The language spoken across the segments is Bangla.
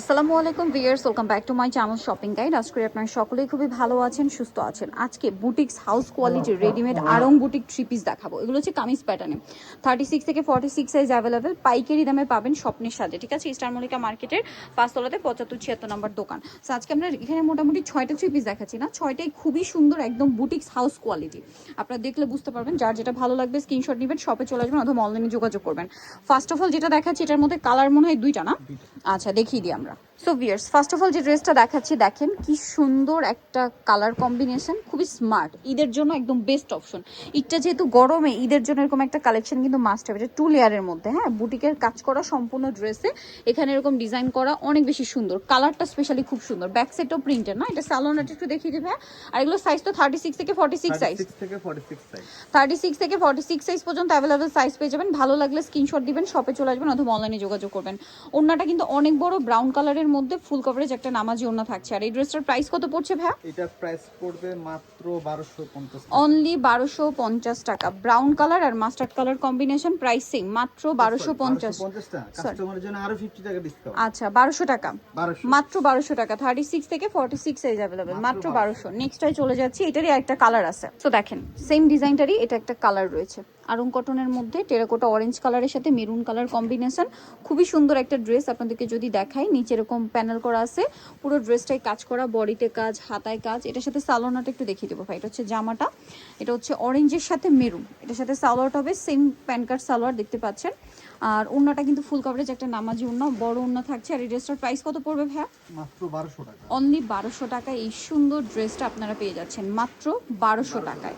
আসসালামু আলাইকুম viewers welcome back to my channel shopping guide. আজ করে আপনারা সকলেই খুবই ভালো আছেন সুস্থ আছেন। আজকে বুটিক্স হাউস কোয়ালিটির readymade Aarong boutique three piece দেখাবো। এগুলো হচ্ছে কামিজ প্যাটার্নে থার্টি সিক্স থেকে ফর্টি সিক্স সাইজ অ্যাভেলেবেল পাইকারি দামে পাবেন স্বপ্নের সাথে ঠিক আছে? স্টার মল্লিকা মার্কেটের পাঁচতলাতে পঁচাত্তর ছিয়াত্তর নম্বর দোকান। সো আজকে আমরা এখানে মোটামুটি ছয়টা থ্রি পিস দেখাচ্ছি না। ছয়টাই খুবই সুন্দর একদম বুটিক্স হাউস কোয়ালিটি। আপনারা দেখলে বুঝতে পারবেন যার যেটা ভালো লাগবে স্ক্রিনশট নেবেন শপে চলে আসবেন অথবা অনলাইনে যোগাযোগ করবেন। ফার্স্ট অফ অল যেটা দেখাচ্ছি এটার মধ্যে কালার মনে হয় দুইটা না? আচ্ছা দেখিয়ে দিই আমরা so viewers first of all যে ড্রেসটা দেখাচ্ছি দেখেন কি সুন্দর একটা কালার কম্বিনেশন খুবই স্মার্ট ঈদের জন্য একদম বেস্ট অপশন ঈদটা যেহেতু গরমে ঈদের জন্য এরকম একটা কালেকশন কিন্তু মাস্ট হবে এটা টু লেয়ারের মধ্যে হ্যাঁ? বুটিকের কাজ করা সম্পূর্ণ ড্রেসে এখানে এরকম ডিজাইন করা অনেক বেশি সুন্দর। কালারটা স্পেশালি খুব সুন্দর। ব্যাক সাইডটাও প্রিন্টের না? এটা স্যালোনাটা একটু দেখিয়ে দেবে আর এগুলো সাইজ তো থার্টি সিক্স থেকে ফর্টি সিক্স সাইজ থেকে 46 সাইজ থার্টি সিক্স থেকে ফর্টি সিক্স সাইজ পর্যন্ত অ্যাভেলেবেল সাইজ পেয়ে যাবেন। ভালো লাগলে স্ক্রিনশট দিবেন শপে চলে আসবেন অথবা অনলাইনে যোগাযোগ করবেন। ওড়নাটা কিন্তু অনেক বড় ব্রাউন কালারের মধ্যে ফুল কভারেজ একটা নামাজি ওড়না থাকছে। আর এই ড্রেসটার প্রাইস কত পড়ছে ভাইয়া? এটা প্রাইস পড়বে মাত্র 1250 অনলি বারোশো পঞ্চাশ টাকা। ব্রাউন কালার আর mustard colour combination price same মাত্র বারোশো 1250 টাকা। কাস্টমারের জন্য আরও 50 টাকা ডিসকাউন্ট আচ্ছা বারোশো টাকা। মাত্র বারোশো টাকা। থার্টি সিক্স থেকে ফর্টি সিক্স সাইজ অ্যাভেলেবেল মাত্র বারোশো। নেক্সটটাই চলে যাচ্ছি এটারই একটা কালার আছে। তো দেখেন সেম ডিজাইনটারই এটা একটা কালার রয়েছে। আরং কটনের মধ্যে টেরাকোটা অরেঞ্জ কালারের সাথে মেরুন কালার কম্বিনেশন খুবই সুন্দর একটা ড্রেস আপনাদেরকে যদি দেখাই নিচে এরকম প্যানেল করা আছে। পুরো ড্রেসটাই কাজ করা বডিতে কাজ হাতায় কাজ। এটার সাথে সালোনাটা একটু দেখিয়ে দেবো ভাই। এটা হচ্ছে জামাটা। এটা হচ্ছে অরেঞ্জের সাথে মেরুন এটার সাথে সালোয়ারটা হবে সেম প্যান কার্ড সালোয়ার দেখতে পাচ্ছেন। আর ওড়নাটা কিন্তু ফুল কভারেজ একটা নামাজি ওড়না। বড় ওড়না থাকছে। আর এই ড্রেসটার প্রাইস কত পড়বে ভাইয়া? মাত্র 1200 টাকা। অনলি বারোশো টাকায় এই সুন্দর ড্রেসটা আপনারা পেয়ে যাচ্ছেন। মাত্র বারোশো টাকায়।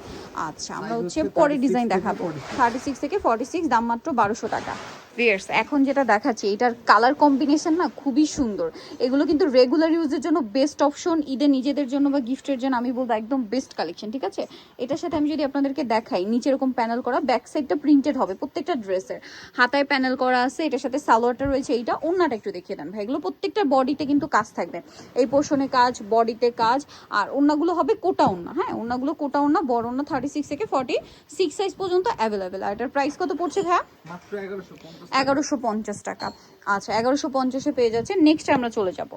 আচ্ছা আমরা হচ্ছে পরে ডিজাইন দেখাবো। 46 থার্টি সিক্স থেকে ফর্টি সিক্স দাম মাত্র বারোশো টাকা। ভিয়ার্স এখন যেটা দেখাচ্ছি, এটার কালার কম্বিনেশন না খুবই সুন্দর। এগুলো কিন্তু রেগুলার ইউজের জন্য বেস্ট অপশন ঈদে নিজেদের জন্য বা গিফটের জন্য আমি বলব একদম বেস্ট কালেকশন ঠিক আছে? এটার সাথে আমি যদি আপনাদেরকে দেখাই, নিচে এরকম প্যানেল করা ব্যাক সাইডটা প্রিন্টেড হবে প্রত্যেকটা ড্রেসের। হাতায় প্যানেল করা আছে, এটার সাথে সালোয়ারটা রয়েছে, এইটা ওড়নাটা একটু দেখিয়ে দেন ভাই। এগুলো প্রত্যেকটা বডিতে কিন্তু কাজ থাকবে। এই পোর্শনে কাজ বডিতে কাজ, আর ওড়নাগুলো হবে কোটা ওড়না হ্যাঁ? ওড়নাগুলো কোটা ওড়না বড় অন্য থার্টি সিক্স থেকে ফর্টি সিক্স সাইজ পর্যন্ত অ্যাভেলেবেল আর এটার প্রাইস কত পড়ছে ভাইয়া? মাত্র 1150 এগারোশো পঞ্চাশ টাকা। আচ্ছা এগারোশো পঞ্চাশে পেয়ে যাচ্ছে নেক্সট আমরা চলে যাব।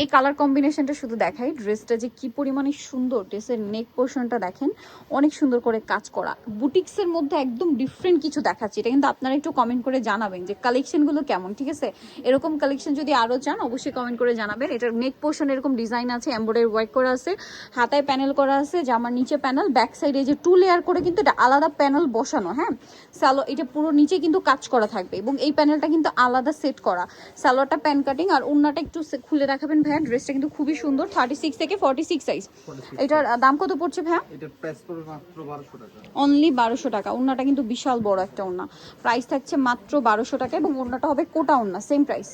এই কালার কম্বিনেশনটা শুধু দেখাই ড্রেসটা যে কি পরিমাণে সুন্দর ড্রেসের নেক পোর্শনটা দেখেন, অনেক সুন্দর করে কাজ করা। বুটিক্সের মধ্যে একদম ডিফারেন্ট কিছু দেখাচ্ছে, এটা কিন্তু আপনারা একটু কমেন্ট করে জানাবেন যে কালেকশনগুলো কেমন, ঠিক আছে? এরকম কালেকশন যদি আরও চান, অবশ্যই কমেন্ট করে জানাবেন। এটার নেক পোর্শন এরকম ডিজাইন আছে এমব্রয়ডারি ওয়ার্ক করা আছে, হাতায় প্যানেল করা আছে, জামার নিচে প্যানেল ব্যাক সাইডে যে টু লেয়ার করে কিন্তু এটা আলাদা প্যানেল বসানো হ্যাঁ? স্যালো এটা পুরো নিচে কিন্তু কাজ করা থাকবে এবং এই প্যানেলটা কিন্তু আলাদা সেট করা। স্যালোয়ারটা প্যান কাটিং আর ওড়নাটা একটু খুলে দেখাবেন ভাইয়া ড্রেসটা কিন্তু খুবই সুন্দর থার্টি সিক্স থেকে ফর্টি সিক্স সাইজ এটার দাম কত পড়ছে ভাইয়া? এটা প্রাইস পড়বে মাত্র 1200 টাকা। অনলি বারোশো টাকা। ওড়নাটা কিন্তু বিশাল বড় একটা ওড়না। প্রাইস থাকছে মাত্র বারোশো টাকা এবং ওড়নাটা হবে কোটা ওড়না সেম প্রাইস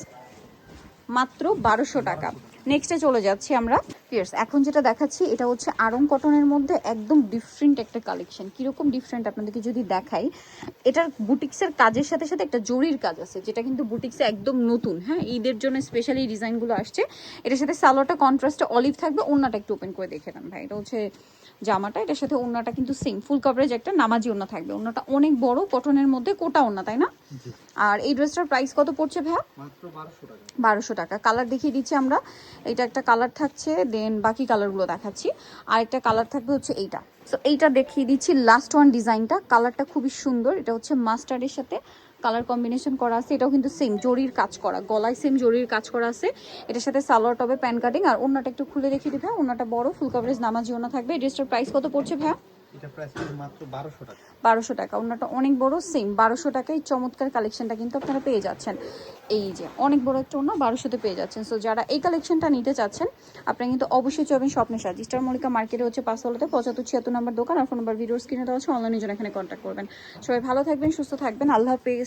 মাত্র বারোশো টাকা। নেক্সটে চলে যাচ্ছি আমরা। পিয়ার্স এখন যেটা দেখাচ্ছি, এটা হচ্ছে আরং কটনের মধ্যে একদম ডিফারেন্ট একটা কালেকশন কীরকম ডিফারেন্ট আপনাদেরকে যদি দেখাই, এটার বুটিক্সের কাজের সাথে সাথে একটা জরির কাজ আছে, যেটা কিন্তু বুটিক্সে একদম নতুন। হ্যাঁ ঈদের জন্য স্পেশালি ডিজাইনগুলো আসছে। এটার সাথে সালোয়ারটা কন্ট্রাস্টে অলিভ থাকবে অন্যটা একটু ওপেন করে দেখে নেন ভাই। এটা হচ্ছে জামাটা এটার সাথে ওড়নাটা কিন্তু সেম ফুল কভারেজ একটা নামাজি ওড়না থাকবে। ওড়নাটা অনেক বড় কটনের মধ্যে কোটা ওড়না তাই না? আর এই ড্রেসটার প্রাইস কত পড়ছে ভাইয়া? মাত্র 1200 টাকা। বারোশো টাকা। কালার দেখিয়ে দিচ্ছি আমরা। এটা একটা কালার থাকছে দেন বাকি কালারগুলো দেখাচ্ছি। আর একটা কালার থাকবে হচ্ছে এইটা। সো এইটা দেখিয়ে দিচ্ছি লাস্ট ওয়ান ডিজাইনটা কালারটা খুবই সুন্দর। এটা হচ্ছে মাস্টার্ডের সাথে কালার কম্বিনেশন করা আছে, এটাও কিন্তু সেম জরির কাজ করা, গলায় সেম জরির কাজ করা আছে। এটার সাথে সালোয়ার টবে প্যান কাটিং, আর অন্যটা একটু খুলে দেখিয়ে দিবে অন্যটা বড়, ফুল কভারেজ নামাজি না থাকবে। ড্রেসটার প্রাইস কত পড়ছে ভাইয়া? প্রাইস মাত্র 1200 টাকা। বারোশো টাকা। ওনাটা অনেক বড় সেম বারোশো টাকায় চমৎকার কালেকশনটা কিন্তু আপনারা পেয়ে যাচ্ছেন। এই যে, অনেক বড় একটা ওনা বারোশোতে পেয়ে যাচ্ছেন। সো যারা এই কালেকশনটা নিতে চাচ্ছেন, আপনারা কিন্তু অবশ্যই চলবেন স্বপ্নের সাজ। স্টার মল্লিকা মার্কেটে হচ্ছে পাঁচতলাতে, পঁচাত্তর, ছিয়াত্তর নম্বর দোকান। আর ফোন নাম্বার ভিডিওস স্ক্রিনে দেওয়া আছে অনলাইনের জন্য এখানে কন্ট্যাক্ট করবেন। সবাই ভালো থাকবেন, সুস্থ থাকবেন। আল্লাহ হাফেজ।